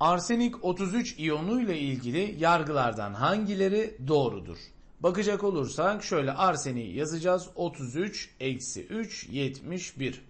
Arsenik 33 iyonu ile ilgili yargılardan hangileri doğrudur? Bakacak olursak şöyle arseniği yazacağız. 33 eksi 3 71.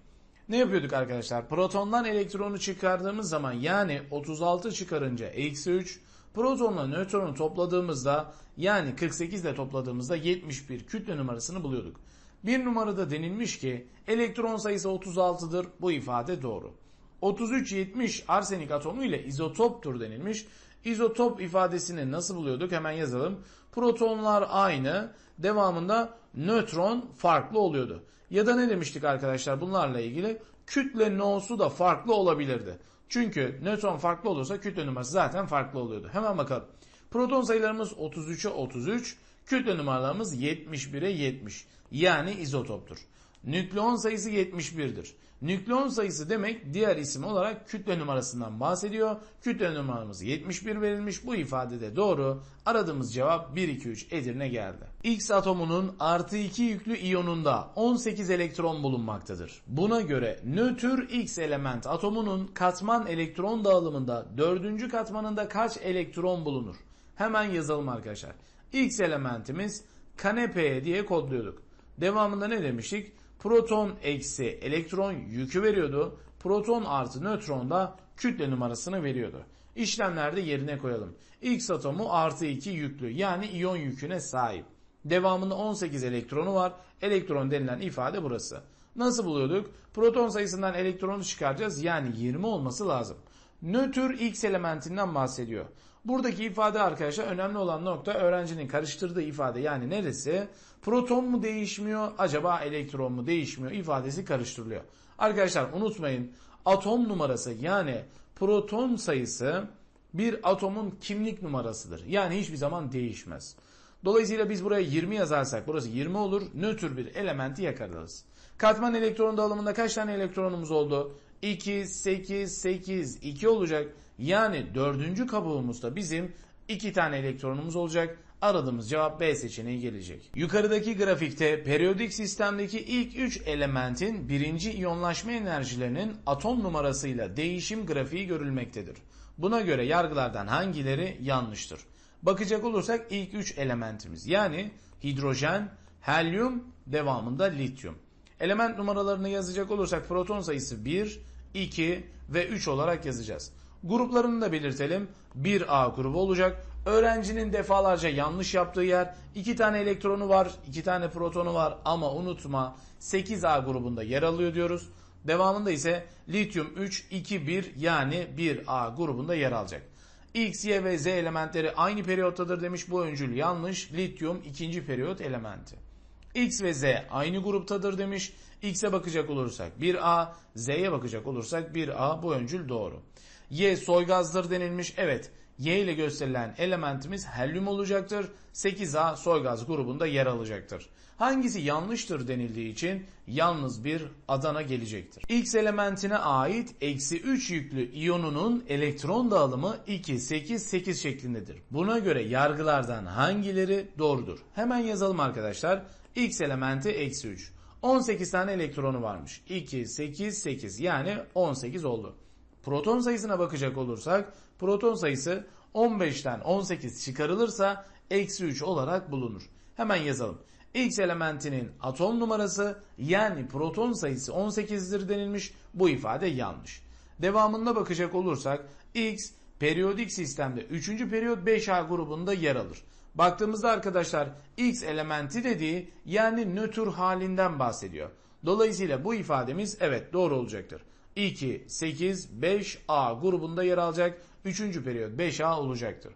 Ne yapıyorduk arkadaşlar? Protondan elektronu çıkardığımız zaman yani 36 çıkarınca eksi 3. Protonla nötronu topladığımızda yani 48 ile topladığımızda 71 kütle numarasını buluyorduk. Bir numarada denilmiş ki elektron sayısı 36'dır. Bu ifade doğru. 33-70 arsenik atomu ile izotoptur denilmiş. İzotop ifadesini nasıl buluyorduk? Hemen yazalım. Protonlar aynı. Devamında nötron farklı oluyordu. Ya da ne demiştik arkadaşlar bunlarla ilgili? Kütle no'su da farklı olabilirdi. Çünkü nötron farklı olursa kütle numarası zaten farklı oluyordu. Hemen bakalım. Proton sayılarımız 33'e 33, kütle numaralarımız 71'e 70. Yani izotoptur. Nükleon sayısı 71'dir. Nükleon sayısı demek diğer isim olarak kütle numarasından bahsediyor. Kütle numaramız 71 verilmiş. Bu ifadede doğru. Aradığımız cevap 1, 2, 3 Edirne geldi. X atomunun artı 2 yüklü iyonunda 18 elektron bulunmaktadır. Buna göre nötr X element atomunun katman elektron dağılımında 4. katmanında kaç elektron bulunur? Hemen yazalım arkadaşlar. X elementimiz kanepe diye kodluyorduk. Devamında ne demiştik? Proton eksi elektron yükü veriyordu. Proton artı nötron da kütle numarasını veriyordu. İşlemlerde yerine koyalım. X atomu artı 2 yüklü yani iyon yüküne sahip. Devamında 18 elektronu var. Elektron denilen ifade burası. Nasıl buluyorduk? Proton sayısından elektronu çıkaracağız yani 20 olması lazım. Nötr X elementinden bahsediyor. Buradaki ifade arkadaşlar önemli olan nokta öğrencinin karıştırdığı ifade yani neresi? Proton mu değişmiyor acaba elektron mu değişmiyor ifadesi karıştırılıyor. Arkadaşlar unutmayın atom numarası yani proton sayısı bir atomun kimlik numarasıdır. Yani hiçbir zaman değişmez. Dolayısıyla biz buraya 20 yazarsak burası 20 olur. Nötr bir elementi yakarız. Katman elektron dağılımında kaç tane elektronumuz oldu? 2, 8, 8, 2 olacak. Yani dördüncü kabuğumuzda bizim 2 tane elektronumuz olacak. Aradığımız cevap B seçeneği gelecek. Yukarıdaki grafikte periyodik sistemdeki ilk 3 elementin birinci iyonlaşma enerjilerinin atom numarasıyla değişim grafiği görülmektedir. Buna göre yargılardan hangileri yanlıştır? Bakacak olursak ilk 3 elementimiz yani hidrojen, helyum, devamında lityum. Element numaralarını yazacak olursak proton sayısı 1, 2 ve 3 olarak yazacağız. Gruplarını da belirtelim. 1A grubu olacak. Öğrencinin defalarca yanlış yaptığı yer 2 tane elektronu var, 2 tane protonu var ama unutma 8A grubunda yer alıyor diyoruz. Devamında ise lityum 3, 2, 1 yani 1A grubunda yer alacak. X, Y ve Z elementleri aynı periyottadır demiş bu öncül yanlış. Lityum ikinci periyot elementi. X ve Z aynı gruptadır demiş. X'e bakacak olursak 1A, Z'ye bakacak olursak 1A bu öncül doğru. Y soygazdır denilmiş. Evet Y ile gösterilen elementimiz helyum olacaktır. 8A soygaz grubunda yer alacaktır. Hangisi yanlıştır denildiği için yalnız bir Adana gelecektir. X elementine ait eksi 3 yüklü iyonunun elektron dağılımı 2, 8, 8 şeklindedir. Buna göre yargılardan hangileri doğrudur? Hemen yazalım arkadaşlar. X elementi eksi 3. 18 tane elektronu varmış. 2, 8, 8 yani 18 oldu. Proton sayısına bakacak olursak proton sayısı 15'ten 18 çıkarılırsa eksi 3 olarak bulunur. Hemen yazalım. X elementinin atom numarası yani proton sayısı 18'dir denilmiş. Bu ifade yanlış. Devamında bakacak olursak X periyodik sistemde 3. periyot 5A grubunda yer alır. Baktığımızda arkadaşlar X elementi dediği yani nötr halinden bahsediyor. Dolayısıyla bu ifademiz evet doğru olacaktır. 2, 8, 5A grubunda yer alacak. 3. periyot 5A olacaktır.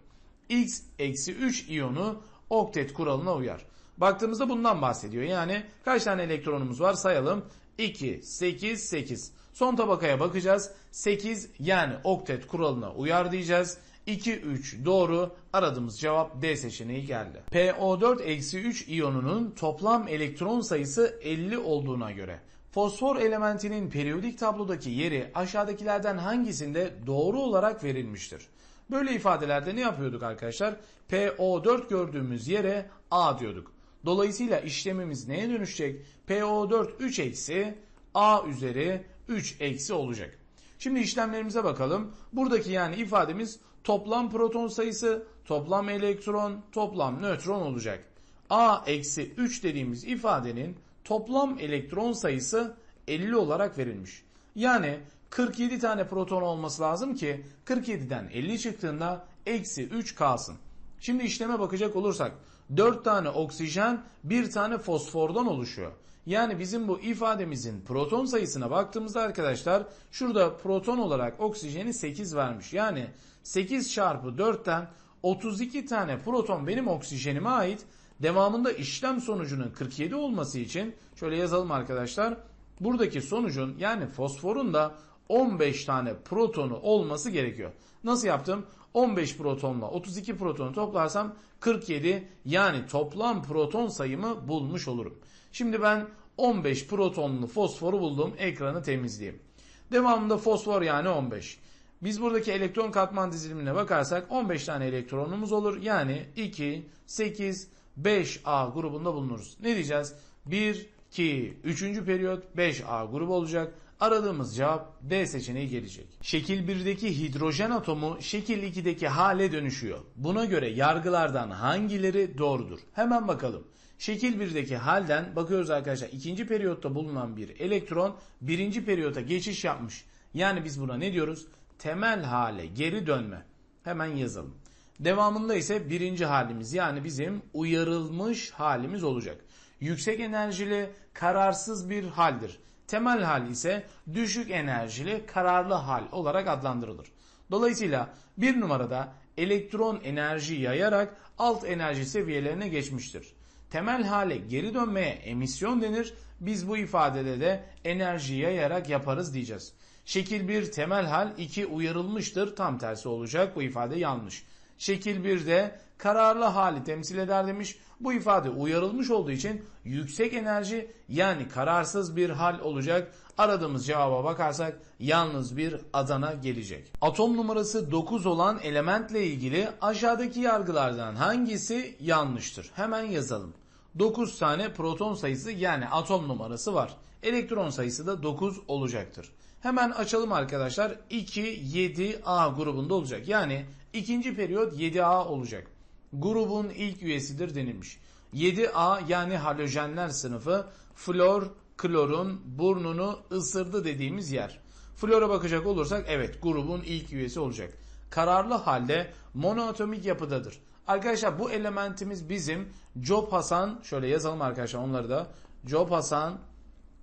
X eksi 3 iyonu oktet kuralına uyar. Baktığımızda bundan bahsediyor. Yani kaç tane elektronumuz var sayalım. 2, 8, 8. Son tabakaya bakacağız. 8 yani oktet kuralına uyar diyeceğiz. 2, 3 doğru. Aradığımız cevap D seçeneği geldi. PO4-3 iyonunun toplam elektron sayısı 50 olduğuna göre fosfor elementinin periyodik tablodaki yeri aşağıdakilerden hangisinde doğru olarak verilmiştir? Böyle ifadelerde ne yapıyorduk arkadaşlar? PO4 gördüğümüz yere A diyorduk. Dolayısıyla işlemimiz neye dönüşecek? PO4 3 eksi A üzeri 3 eksi olacak. Şimdi işlemlerimize bakalım. Buradaki yani ifademiz toplam proton sayısı, toplam elektron, toplam nötron olacak. A eksi 3 dediğimiz ifadenin toplam elektron sayısı 50 olarak verilmiş. Yani 47 tane proton olması lazım ki 47'den 50 çıktığında eksi 3 kalsın. Şimdi işleme bakacak olursak 4 tane oksijen 1 tane fosfordan oluşuyor. Yani bizim bu ifademizin proton sayısına baktığımızda arkadaşlar şurada proton olarak oksijeni 8 vermiş. Yani 8 çarpı 4'ten 32 tane proton benim oksijenime ait. Devamında işlem sonucunun 47 olması için şöyle yazalım arkadaşlar. Buradaki sonucun yani fosforun da 15 tane protonu olması gerekiyor. Nasıl yaptım? 15 protonla 32 protonu toplarsam 47 yani toplam proton sayımı bulmuş olurum. Şimdi ben 15 protonlu fosforu buldum. Ekranı temizleyeyim. Devamında fosfor yani 15. Biz buradaki elektron katman dizilimine bakarsak 15 tane elektronumuz olur. Yani 2, 8, 5A grubunda bulunuruz. Ne diyeceğiz? 1, 2, 3. periyot 5A grubu olacak. Aradığımız cevap D seçeneği gelecek. Şekil 1'deki hidrojen atomu şekil 2'deki hale dönüşüyor. Buna göre yargılardan hangileri doğrudur? Hemen bakalım. Şekil 1'deki halden bakıyoruz arkadaşlar ikinci periyotta bulunan bir elektron birinci periyota geçiş yapmış. Yani biz buna ne diyoruz? Temel hale geri dönme. Hemen yazalım. Devamında ise birinci halimiz yani bizim uyarılmış halimiz olacak. Yüksek enerjili kararsız bir haldir. Temel hal ise düşük enerjili kararlı hal olarak adlandırılır. Dolayısıyla bir numarada elektron enerji yayarak alt enerji seviyelerine geçmiştir. Temel hale geri dönmeye emisyon denir. Biz bu ifadede de enerji yayarak yaparız diyeceğiz. Şekil 1 temel hal 2 uyarılmıştır. Tam tersi olacak. Bu ifade yanlış. Şekil 1'de kararlı hali temsil eder demiş. Bu ifade uyarılmış olduğu için yüksek enerji yani kararsız bir hal olacak. Aradığımız cevaba bakarsak yalnız bir Adana gelecek. Atom numarası 9 olan elementle ilgili aşağıdaki yargılardan hangisi yanlıştır? Hemen yazalım. 9 tane proton sayısı yani atom numarası var. Elektron sayısı da 9 olacaktır. Hemen açalım arkadaşlar. 2, 7, A grubunda olacak. Yani ikinci periyot 7A olacak. Grubun ilk üyesidir denilmiş. 7A yani halojenler sınıfı flor, klorun burnunu ısırdı dediğimiz yer. Flora bakacak olursak evet grubun ilk üyesi olacak. Kararlı halde monoatomik yapıdadır. Arkadaşlar bu elementimiz bizim Job Hasan şöyle yazalım arkadaşlar onları da. Job Hasan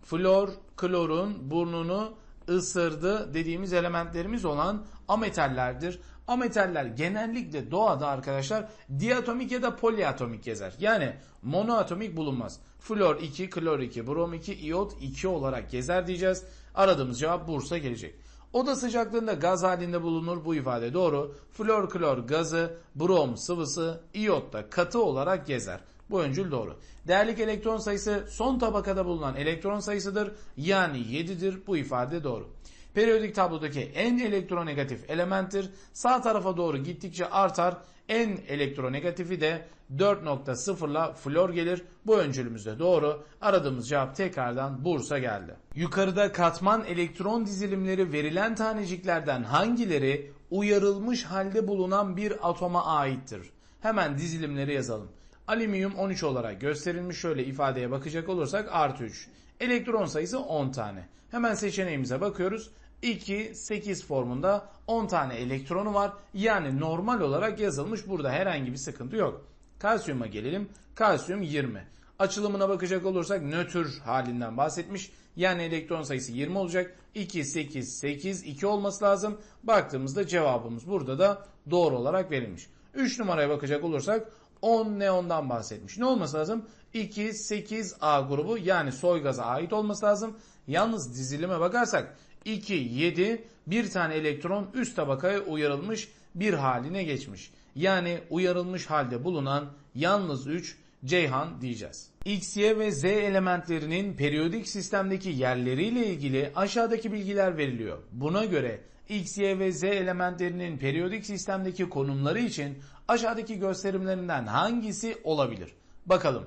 flor, klorun burnunu ısırdı dediğimiz elementlerimiz olan ametallerdir. Ametaller genellikle doğada arkadaşlar diatomik ya da poliatomik gezer. Yani monoatomik bulunmaz. Flor 2, klor 2, brom 2, iot 2 olarak gezer diyeceğiz. Aradığımız cevap Bursa gelecek. Oda sıcaklığında gaz halinde bulunur bu ifade doğru. Flor klor gazı, brom sıvısı, iot da katı olarak gezer. Bu öncül doğru. Değerlik elektron sayısı son tabakada bulunan elektron sayısıdır. Yani 7'dir. Bu ifade doğru. Periyodik tablodaki en elektronegatif elementtir. Sağ tarafa doğru gittikçe artar. En elektronegatifi de 4.0 ile flor gelir. Bu öncülümüz de doğru. Aradığımız cevap tekrardan Bursa geldi. Yukarıda katman elektron dizilimleri verilen taneciklerden hangileri uyarılmış halde bulunan bir atoma aittir? Hemen dizilimleri yazalım. Alüminyum 13 olarak gösterilmiş şöyle ifadeye bakacak olursak artı 3. Elektron sayısı 10 tane. Hemen seçeneğimize bakıyoruz. 2, 8 formunda 10 tane elektronu var. Yani normal olarak yazılmış. Burada herhangi bir sıkıntı yok. Kalsiyuma gelelim. Kalsiyum 20. Açılımına bakacak olursak nötr halinden bahsetmiş. Yani elektron sayısı 20 olacak. 2, 8, 8, 2 olması lazım. Baktığımızda cevabımız burada da doğru olarak verilmiş. 3 numaraya bakacak olursak 10 neondan bahsetmiş. Ne olması lazım? 2, 8A grubu yani soy gaza ait olması lazım. Yalnız dizilime bakarsak 2, 7 bir tane elektron üst tabakaya uyarılmış bir haline geçmiş. Yani uyarılmış halde bulunan yalnız 3 Ceyhan diyeceğiz. X, Y ve Z elementlerinin periyodik sistemdeki yerleriyle ilgili aşağıdaki bilgiler veriliyor. Buna göre X, Y ve Z elementlerinin periyodik sistemdeki konumları için aşağıdaki gösterimlerinden hangisi olabilir? Bakalım.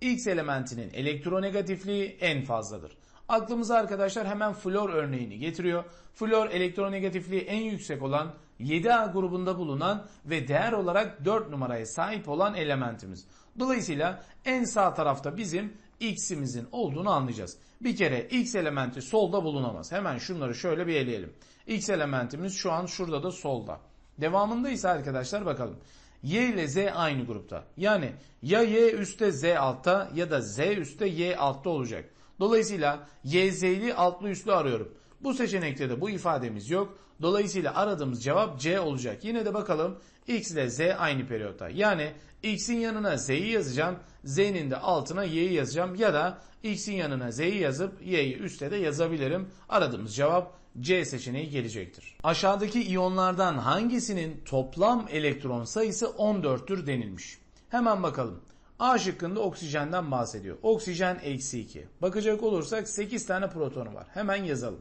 X elementinin elektronegatifliği en fazladır. Aklımıza arkadaşlar hemen flor örneğini getiriyor. Flor elektronegatifliği en yüksek olan 7A grubunda bulunan ve değer olarak 4 numaraya sahip olan elementimiz. Dolayısıyla en sağ tarafta bizim X'imizin olduğunu anlayacağız. Bir kere X elementi solda bulunamaz. Hemen şunları şöyle bir eleyelim. X elementimiz şu an şurada da solda. Devamında ise arkadaşlar bakalım. Y ile Z aynı grupta. Yani ya Y üstte Z altta ya da Z üstte Y altta olacak. Dolayısıyla Y Z'li altlı üstlü arıyorum. Bu seçenekte de bu ifademiz yok. Dolayısıyla aradığımız cevap C olacak. Yine de bakalım X ile Z aynı periyotta. Yani X'in yanına Z'yi yazacağım. Z'nin de altına Y'yi yazacağım. Ya da X'in yanına Z'yi yazıp Y'yi üstte de yazabilirim. Aradığımız cevap C seçeneği gelecektir. Aşağıdaki iyonlardan hangisinin toplam elektron sayısı 14'tür denilmiş. Hemen bakalım. A şıkkında oksijenden bahsediyor. Oksijen eksi 2. Bakacak olursak 8 tane protonu var. Hemen yazalım.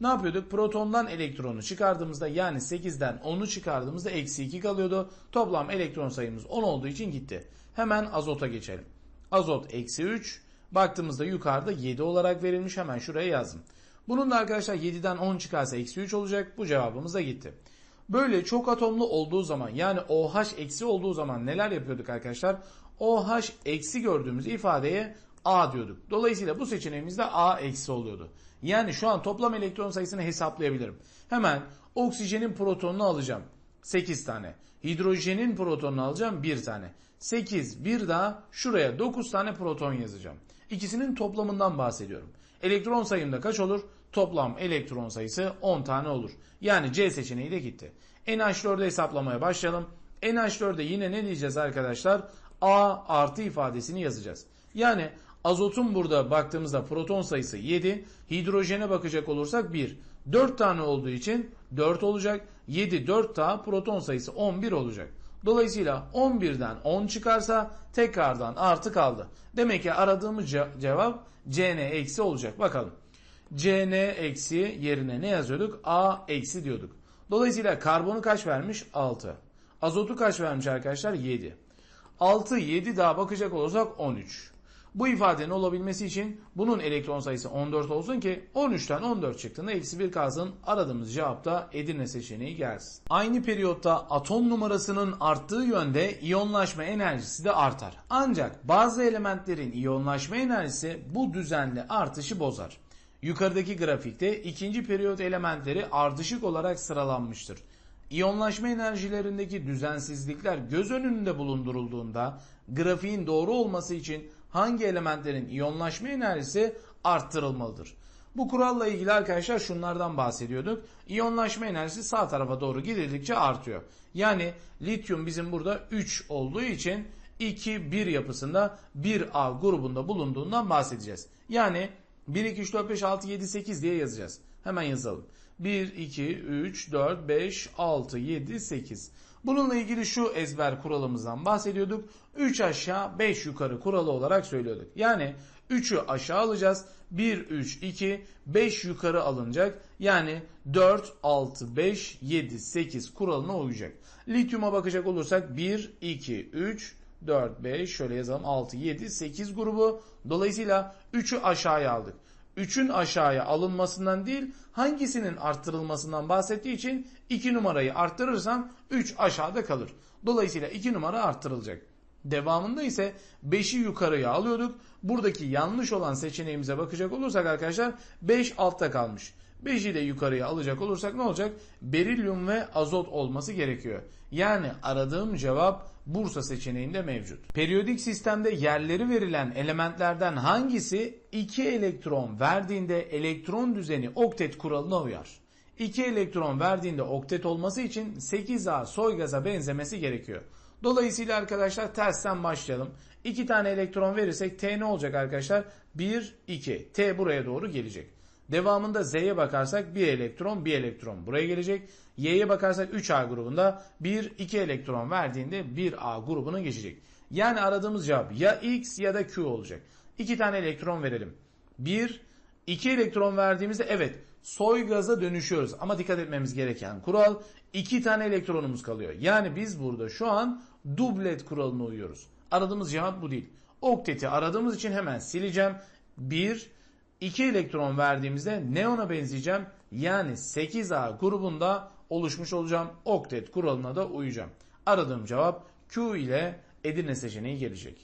Ne yapıyorduk? Protondan elektronu çıkardığımızda yani 8'den 10'u çıkardığımızda eksi 2 kalıyordu. Toplam elektron sayımız 10 olduğu için gitti. Hemen azota geçelim. Azot eksi 3. Baktığımızda yukarıda 7 olarak verilmiş. Hemen şuraya yazdım. Bunun da arkadaşlar 7'den 10 çıkarsa eksi 3 olacak. Bu cevabımız da gitti. Böyle çok atomlu olduğu zaman yani OH eksi olduğu zaman neler yapıyorduk arkadaşlar? OH eksi gördüğümüz ifadeye A diyorduk. Dolayısıyla bu seçeneğimizde A eksi oluyordu. Yani şu an toplam elektron sayısını hesaplayabilirim. Hemen oksijenin protonunu alacağım. 8 tane. Hidrojenin protonunu alacağım 1 tane. 8 bir daha şuraya 9 tane proton yazacağım. İkisinin toplamından bahsediyorum. Elektron sayımda kaç olur? Toplam elektron sayısı 10 tane olur. Yani C seçeneği de gitti. NH4'ü hesaplamaya başlayalım. NH4'de yine ne diyeceğiz arkadaşlar? A artı ifadesini yazacağız. Yani azotun burada baktığımızda proton sayısı 7. Hidrojene bakacak olursak 1. 4 tane olduğu için 4 olacak. 7 4 daha proton sayısı 11 olacak. Dolayısıyla 11'den 10 çıkarsa tekrardan artı kaldı. Demek ki aradığımız cevap Cn eksi olacak. Bakalım. Cn eksi yerine ne yazıyorduk? A eksi diyorduk. Dolayısıyla karbonu kaç vermiş? 6. Azotu kaç vermiş arkadaşlar? 7. 6, 7 daha bakacak olursak 13. Bu ifadenin olabilmesi için bunun elektron sayısı 14 olsun ki 13'ten 14 çıktığında eksi 1 kalsın aradığımız cevapta Edirne seçeneği gelsin. Aynı periyotta atom numarasının arttığı yönde iyonlaşma enerjisi de artar. Ancak bazı elementlerin iyonlaşma enerjisi bu düzenli artışı bozar. Yukarıdaki grafikte ikinci periyot elementleri ardışık olarak sıralanmıştır. İyonlaşma enerjilerindeki düzensizlikler göz önünde bulundurulduğunda grafiğin doğru olması için hangi elementlerin iyonlaşma enerjisi arttırılmalıdır? Bu kuralla ilgili arkadaşlar şunlardan bahsediyorduk. İyonlaşma enerjisi sağ tarafa doğru gidildikçe artıyor. Yani lityum bizim burada 3 olduğu için 2-1 yapısında 1A grubunda bulunduğundan bahsedeceğiz. Yani 1, 2, 3, 4, 5, 6, 7, 8 diye yazacağız. Hemen yazalım. 1, 2, 3, 4, 5, 6, 7, 8. Bununla ilgili şu ezber kuralımızdan bahsediyorduk. 3 aşağı 5 yukarı kuralı olarak söylüyorduk. Yani 3'ü aşağı alacağız. 1, 3, 2, 5 yukarı alınacak. Yani 4, 6, 5, 7, 8 kuralına uyacak. Lityuma bakacak olursak 1, 2, 3, 4, 5 şöyle yazalım 6, 7, 8 grubu. Dolayısıyla 3'ü aşağıya aldık. 3'ün aşağıya alınmasından değil hangisinin arttırılmasından bahsettiği için 2 numarayı arttırırsam 3 aşağıda kalır. Dolayısıyla 2 numara arttırılacak. Devamında ise 5'i yukarıya alıyorduk. Buradaki yanlış olan seçeneğimize bakacak olursak arkadaşlar 5 altta kalmış. 5'i de yukarıya alacak olursak ne olacak? Berilyum ve azot olması gerekiyor. Yani aradığım cevap Bursa seçeneğinde mevcut. Periyodik sistemde yerleri verilen elementlerden hangisi 2 elektron verdiğinde elektron düzeni oktet kuralına uyar? 2 elektron verdiğinde oktet olması için 8A soy gaza benzemesi gerekiyor. Dolayısıyla arkadaşlar tersten başlayalım. 2 tane elektron verirsek T ne olacak arkadaşlar? 1, 2. T buraya doğru gelecek. Devamında Z'ye bakarsak 1 elektron 1 elektron buraya gelecek. Y'ye bakarsak 3A grubunda 1 2 elektron verdiğinde 1A grubuna geçecek. Yani aradığımız cevap ya X ya da Q olacak. 2 tane elektron verelim. 1 2 elektron verdiğimizde evet soy gaza dönüşüyoruz. Ama dikkat etmemiz gereken kural 2 tane elektronumuz kalıyor. Yani biz burada şu an dublet kuralına uyuyoruz. Aradığımız cevap bu değil. Okteti aradığımız için hemen sileceğim. 1 2 elektron verdiğimizde neona benzeyeceğim. Yani 8A grubunda oluşmuş olacağım. Oktet kuralına da uyacağım. Aradığım cevap Q ile Edirne seçeneği gelecek.